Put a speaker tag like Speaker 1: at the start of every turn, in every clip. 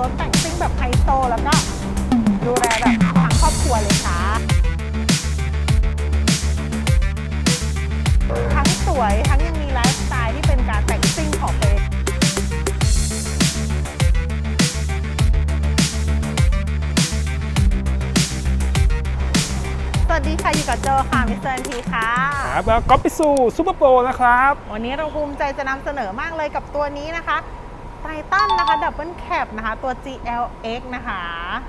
Speaker 1: รถแต่งซิ่งแบบไฮโซแล้วก็ดูแลแบบทั้งครอบครัวเลยค่ะ ทั้งสวยทั้งยังมีไลฟ์สไตล์ที่เป็นการแต่งซิ่งของเองสวัสดีค่ะ อยู่กับโจค่ะ มิสเตอร์ทีค่ะ
Speaker 2: ครับแล้วก็ไปสู่ซูเปอร์โปรนะครับ
Speaker 1: วันนี้เราภูมิใจจะนำเสนอมากเลยกับตัวนี้นะคะ ไททันนะคะดับเบิลแคปนะคะ ตัว GLX นะคะ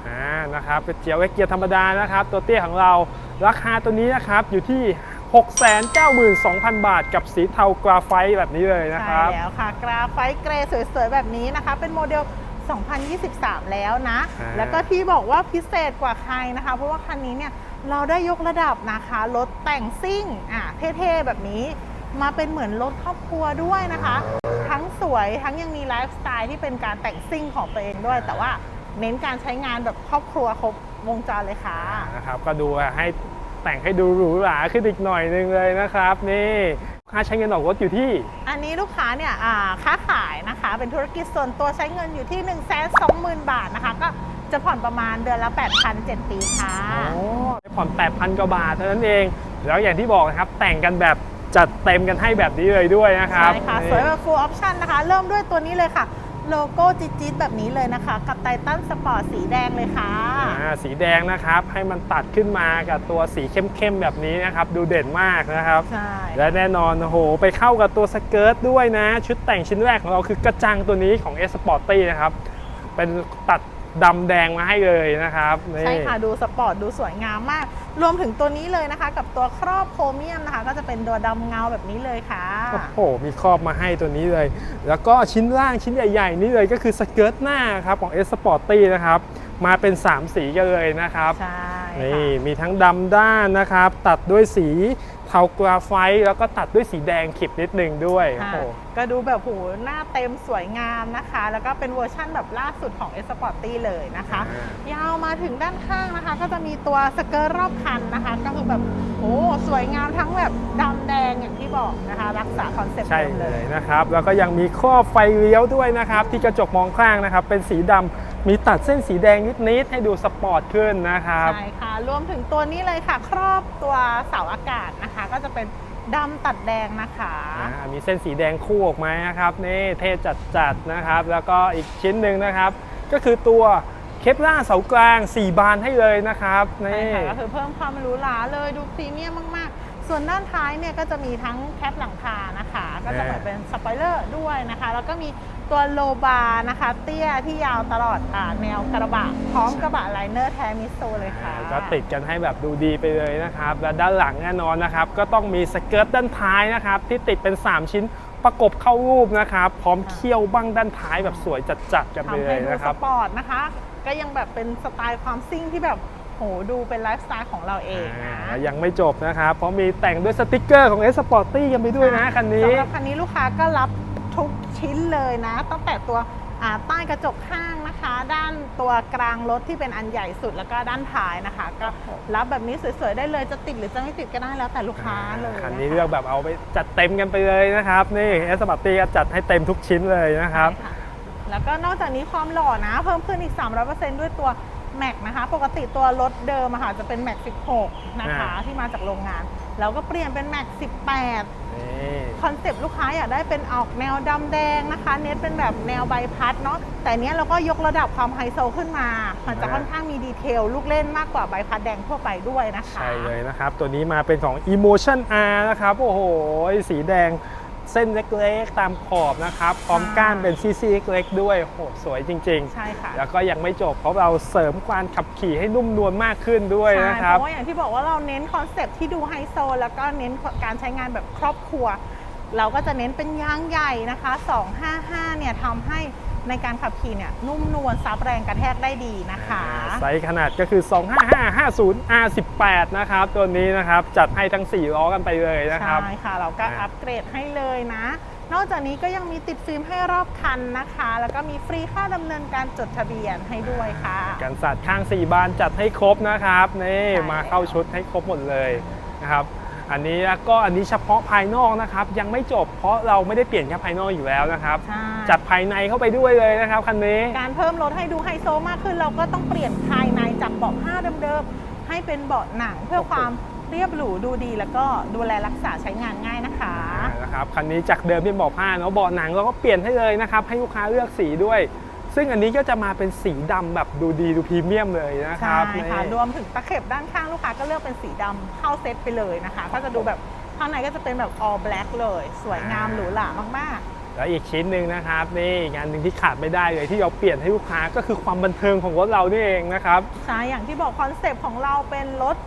Speaker 2: อ่านะครับเป็นเจียวเกียร์ธรรมดานะครับ ตัวเตี้ยของเราราคาตัวนี้นะครับอยู่ที่ 692,000 บาท กับสีเทากราไฟต์แบบนี้เลยนะค
Speaker 1: ใช่
Speaker 2: รับ
Speaker 1: แล้วค่ะ กราไฟต์เกรย์สวยๆ แบบนี้นะคะ เป็นโมเดล 2023 แล้วนะ
Speaker 2: อ่า
Speaker 1: แล้วก็ที่บอกว่าพิเศษกว่าใครนะคะ เพราะว่าคันนี้เนี่ยเราได้ยกระดับนะคะ รถแต่งซิ่งอะเท่ๆ แบบนี้ มาเป็นเหมือนรถครอบครัวด้วยนะคะ ทั้งสวยทั้งยังมีไลฟ์สไตล์ที่เป็นการแต่งซิ่งของตัวเองด้วย แต่ว่าเน้นการใช้งานแบบครอบครัวครบวงจรเลยค่ะ
Speaker 2: นะครับก็ดูให้แต่งให้ดูหรูหราขึ้นอีกหน่อยนึงเลยนะครับ นี่ค่าใช้เงินออกรถอยู่ที่
Speaker 1: อันนี้ลูกค้าเนี่ยอ่าค้าขายนะคะ เป็นธุรกิจส่วนตัวใช้เงินอยู่ที่1 2 0 0 0 0บาทนะคะ ก็จะผ่อนประมาณเดือนละ 8,000 7ปีค่ะ
Speaker 2: โอ้ผ่อน 8,000 กว่าบาทเท่านั้นเอง แล้วอย่างที่บอกนะครับแต่งกันแบบ จัดเต็มกันให้แบบนี้เลยด้วยนะครับ
Speaker 1: ใช่ค่ะ
Speaker 2: นี่
Speaker 1: สวยแบบ full option นะคะ เริ่มด้วยตัวนี้เลยค่ะ โลโก้จิ๊ดๆแบบนี้เลยนะคะ กับไททันสปอร์ตสีแดงเลยค่ะ
Speaker 2: อ่าสีแดงนะครับให้มันตัดขึ้นมากับตัวสีเข้มๆแบบนี้นะครับ ดูเด่นมากนะครับ
Speaker 1: ใช่
Speaker 2: และแน่นอนโอ้โหไปเข้ากับตัวสเกิร์ตด้วยนะ ชุดแต่งชิ้นแรกของเราคือกระจังตัวนี้ของ S Sporty นะครับ เป็นตัด ดำแดงมาให้เลยนะครับนี่
Speaker 1: ใช่ค่ะดูสปอร์ตดูสวยงามมาก รวมถึงตัวนี้เลยนะคะ กับตัวครอบโครเมียมนะคะ ก็จะเป็นตัวดำเงาแบบนี้เลยค่ะ
Speaker 2: โอ้โหมีครอบมาให้ตัวนี้เลย แล้วก็ชิ้นล่างชิ้นใหญ่ๆ นี่เลยก็คือสเกิร์ตหน้าครับของ S Sporty นะครับมาเป็น 3 สีกันเลยนะครับ
Speaker 1: ใช่
Speaker 2: นี่
Speaker 1: ค่ะ
Speaker 2: มีทั้งดำด้านนะครับ ตัดด้วยสี เทากราไฟต์แล้วก็ตัดด้วยสีแดงขิบนิดนึงด้วยโอ้
Speaker 1: ค่ะ
Speaker 2: โห
Speaker 1: ก็ดูแบบโหหน้าเต็มสวยงามนะคะ แล้วก็เป็นเวอร์ชั่นแบบล่าสุดของ S Sporty เลยนะคะ
Speaker 2: อ่า
Speaker 1: ยาวมาถึงด้านข้างนะคะ ก็จะมีตัวสเกิร์ตรอบคันนะคะ ก็คือแบบโอ้สวยงามทั้งแบบดำแดงอย่างที่บอกนะคะ รักษาคอนเซ็ปต์
Speaker 2: ใช่
Speaker 1: เดิม
Speaker 2: เล
Speaker 1: เลยย
Speaker 2: นะครับ แล้วก็ยังมีครอบไฟเลี้ยวด้วยนะครับ ที่กระจกมองข้างนะครับ เป็นสีดำ มีตัดเส้นสีแดงนิดๆให้ดูสปอร์ตขึ้นนะครับ
Speaker 1: ใช่ค่ะ รวมถึงตัวนี้เลยค่ะ ครอบตัวเสาอากาศนะคะ ก็จะเป็นดำตัดแดงนะคะ
Speaker 2: อ่ามีเส้นสีแดงคู่ออกมานะครับนี่เท่จัดๆนะครับ แล้วก็อีกชิ้นหนึ่งนะครับ ก็คือตัวเคปล่าเสากลาง 4 บานให้เลยนะครับ
Speaker 1: ใช่
Speaker 2: นี่
Speaker 1: ค่ะก็คือเพิ่มความหรูหราเลยดูพรีเมียมมากๆ ส่วนด้านท้ายเนี่ยก็จะมีทั้งแคปหลังคานะคะ ก็จะเหมือนเป็นสปอยเลอร์ด้วยนะคะ แล้วก็มี ตัวโลบาร์นะคะ เตี้ยที่ยาวตลอดอ่าแนวกระบะ พร้อมกระบะไลเนอร์แทมิโซเลยค่ะ
Speaker 2: ก็ติดกันให้แบบดูดีไปเลยนะครับ และด้านหลังแน่นอนนะครับ ก็ต้องมีสเกิร์ตด้านท้ายนะครับ ที่ติดเป็น 3 ชิ้นประกบเข้ารูปนะครับ พร้อมเขี้ยวบ้างด้านท้ายแบบสวยจัดๆกันไป
Speaker 1: ทำ
Speaker 2: เล
Speaker 1: ให้
Speaker 2: ย
Speaker 1: ดู
Speaker 2: นะค
Speaker 1: ส
Speaker 2: รับ
Speaker 1: ปอร์ตนะคะ ก็ยังแบบเป็นสไตล์ความซิ่งที่แบบโหดูเป็นไลฟ์สไตล์ของเราเองนะ
Speaker 2: อ่ายังไม่จบนะครับ เพราะมีแต่งด้วยสติกเกอร์ของ S Sporty กันไปด้วยนะคันนี้
Speaker 1: สำหรับคันนี้ลูกค้าก็รับทุก ชิ้นเลยนะ ตั้งแต่ตัวอ่าใต้กระจกข้างนะคะ ด้านตัวกลางรถที่เป็นอันใหญ่สุดแล้วก็ด้านท้ายนะคะ ก็รับแบบนี้สวยๆได้เลยจะติดหรือจะไม่ติดก็ได้แล้วแต่ลูกค้าเลย
Speaker 2: คันนี้ะะเลือกแบบเอาไปจัดเต็มกันไปเลยนะครับ นี่ S Sporty ก็จัดให้เต็มทุกชิ้นเลยนะครับ
Speaker 1: ใช่ะแล้วก็นอกจากนี้ความหล่อนะ เพิ่มขึ้นอีก 300%ด้วยตัวแม็กนะคะ ปกติตัวรถเดิมอะค่ะจะเป็นแม็ก16 นะคะ
Speaker 2: อ่า
Speaker 1: ที่มาจากโรงงาน แล้วก็เปลี่ยนเป็นแม็ก18
Speaker 2: นี่
Speaker 1: คอนเซปต์ลูกค้าอยากได้เป็นออกแนวดำแดงนะคะ เน้นเป็นแบบแนวใบพัดเนาะแต่เนี้ยเราก็ยกระดับความไฮโซขึ้นมา มันจะค่อนข้างมีดีเทลลูกเล่นมากกว่าใบพัดแดงทั่วไปด้วยนะคะ
Speaker 2: ใช่เลยนะครับ ตัวนี้มาเป็นของ Emotion R นะครับ โอ้โห สีแดง เส้นเล็กๆ ตามขอบนะครับ พร้อมก้านเป็นซี่ๆเล็กๆด้วยโอ้โหสวยจริง
Speaker 1: ใช่ค่ะ
Speaker 2: ๆแล้วก็ยังไม่จบเพราะเราเสริมการขับขี่ให้นุ่มนวลมากขึ้นด้วย
Speaker 1: ใช่
Speaker 2: นะค
Speaker 1: เพ
Speaker 2: รับ
Speaker 1: ราะว่าอย่างที่บอกว่าเราเน้นคอนเซปต์ที่ดูไฮโซแล้วก็เน้นการใช้งานแบบครอบครัว เราก็จะเน้นเป็นยางใหญ่นะคะ 255 เนี่ยทำให้ ในการขับขี่เนี่ยนุ่มนวลซับแรงกระแทกได้ดีนะคะ
Speaker 2: ไซส์ขนาดก็คือ 25550 R18 นะครับ ตัวนี้นะครับ จัดให้ทั้ง 4 ล้อกันไปเลยนะครับ
Speaker 1: ใช่ค่ะ เราก็
Speaker 2: อ่า
Speaker 1: อัปเกรดให้เลยนะ นอกจากนี้ก็ยังมีติดฟิล์มให้รอบคันนะคะ แล้วก็มีฟรีค่าดำเนินการจดทะเบียนให้ด้วยค่ะ
Speaker 2: กันสาดข้าง 4 บานจัดให้ครบนะครับ นี่
Speaker 1: ใช่
Speaker 2: มาเข้าชุดให้ครบหมดเลยนะครับ อันนี้แล้วก็อันนี้เฉพาะภายนอกนะครับ ยังไม่จบเพราะเราไม่ได้เปลี่ยนแค่ภายนอกอยู่แล้วนะครับ
Speaker 1: ใช่
Speaker 2: จัดภายในเข้าไปด้วยเลยนะครับคันนี้
Speaker 1: การเพิ่มรถให้ดูไฮโซมากขึ้น เราก็ต้องเปลี่ยนภายในจากเบาะผ้าเดิมๆให้เป็นเบาะหนังเพื่อความเรียบหรูดูดีแล้วก็ดูแลรักษาใช้งานง่ายนะคะ
Speaker 2: นะครับคันนี้จากเดิมเป็นเบาะผ้าเนาะเบาะหนังเราก็เปลี่ยนให้เลยนะครับให้ลูกค้าเลือกสีด้วย ซึ่งอันนี้ก็จะมาเป็นสีดำแบบดูดีดูพรีเมียมเลยนะค
Speaker 1: ใช่
Speaker 2: รับ
Speaker 1: ค่ะ
Speaker 2: นี่
Speaker 1: รวมถึงตะเข็บด้านข้างลูกค้าก็เลือกเป็นสีดำเข้าเซตไปเลยนะคะ ก็จะดูแบบข้างในก็จะเป็นแบบ all black เลย สวยงามหรูหรามาก
Speaker 2: แล้วอีกชิ้นหนึ่งนะครับนี่อีกงานหนึ่งที่ขาดไม่ได้เลยที่เราเปลี่ยนให้ลูกค้าก็คือความบันเทิงของรถเรานี่เองนะครับ
Speaker 1: ๆใช่อย่างที่บอกคอนเซปต์ของเราเป็นรถ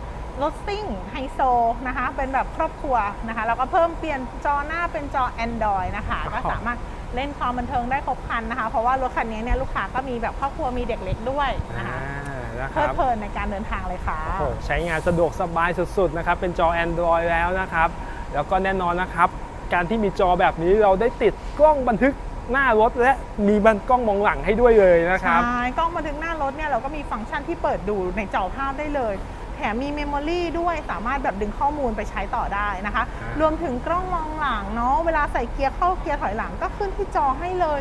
Speaker 1: รถซิ่งไฮโซนะคะ เป็นแบบครอบครัวนะคะแล้วก็เพิ่มเปลี่ยนจอหน้าเป็นจอ Android นะคะ
Speaker 2: ครับ
Speaker 1: ก็สามารถ เล่นความบันเทิงได้ครบครันนะคะ เพราะว่ารถคันนี้เนี่ยลูกค้าก็มีแบบครอบครัวมีเด็กเล็กด้วยนะคะ
Speaker 2: อ่านะค
Speaker 1: เพลิด
Speaker 2: รับ
Speaker 1: เพลินในการเดินทางเลยค่ะ
Speaker 2: โอ้โหใช้งานสะดวกสบายสุดๆนะครับเป็นจอ Android แล้วนะครับ แล้วก็แน่นอนนะครับ การที่มีจอแบบนี้เราได้ติดกล้องบันทึกหน้ารถและมีบันกล้องมองหลังให้ด้วยเลยนะครับ
Speaker 1: ใช่กล้องบันทึกหน้ารถเนี่ยเราก็มีฟังก์ชันที่เปิดดูในจอภาพได้เลย แถมมีเมมโมรีด้วยสามารถแบบดึงข้อมูลไปใช้ต่อได้นะคะ
Speaker 2: อ่าร
Speaker 1: วมถึงกล้องมองหลังเนาะเวลาใส่เกียร์เข้าเกียร์ถอยหลังก็ขึ้นที่จอให้เลย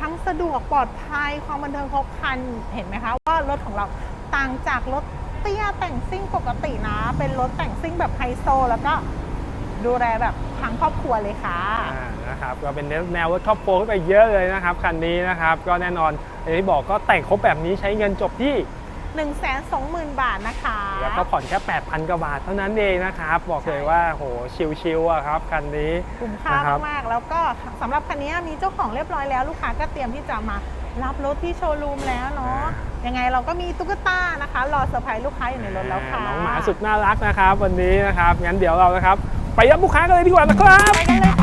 Speaker 1: ทั้งสะดวกปลอดภัยความบันเทิงครบครันเห็นไหมคะว่ารถของเราต่างจากรถเตี้ยแต่งซิ่งปกตินะ เป็นรถแต่งซิ่งแบบไฮโซ แล้วก็ดูแลแบบทั้งครอบครัวเลยค่ะ
Speaker 2: อ่านะครับก็เป็นแนวรถครอบครัวขึ้นไปเยอะเลยนะครับคันนี้นะครับ ก็แน่นอนอย่างที่บอกก็แต่งครบแบบนี้ใช้เงินจบที่
Speaker 1: 1 2 0 0 0 0 บาทนะคะ
Speaker 2: แล้วก็ผ่อนแค่ 8,000 กว่าบาทเท่านั้นเองนะครับ บอกเลยว่าโหชิลๆอะครับคันนี้
Speaker 1: คุ้มค่า
Speaker 2: นะครับ
Speaker 1: มากๆ แล้วก็สำหรับคันนี้มีเจ้าของเรียบร้อยแล้วลูกค้าก็เตรียมที่จะมารับรถที่โชว์รูมแล้วเนาะยังไงเราก็มีตุ๊กตานะคะรอเซอร์ไพรส์ลูกค้าอยู่ในรถแล้วค่ะ
Speaker 2: น้องหมาสุดน่ารักนะครับ วันนี้นะครับงั้นเดี๋ยวเรานะครับ ไปรับลูกค้ากันเลยดีกว่านะครับ
Speaker 1: ไป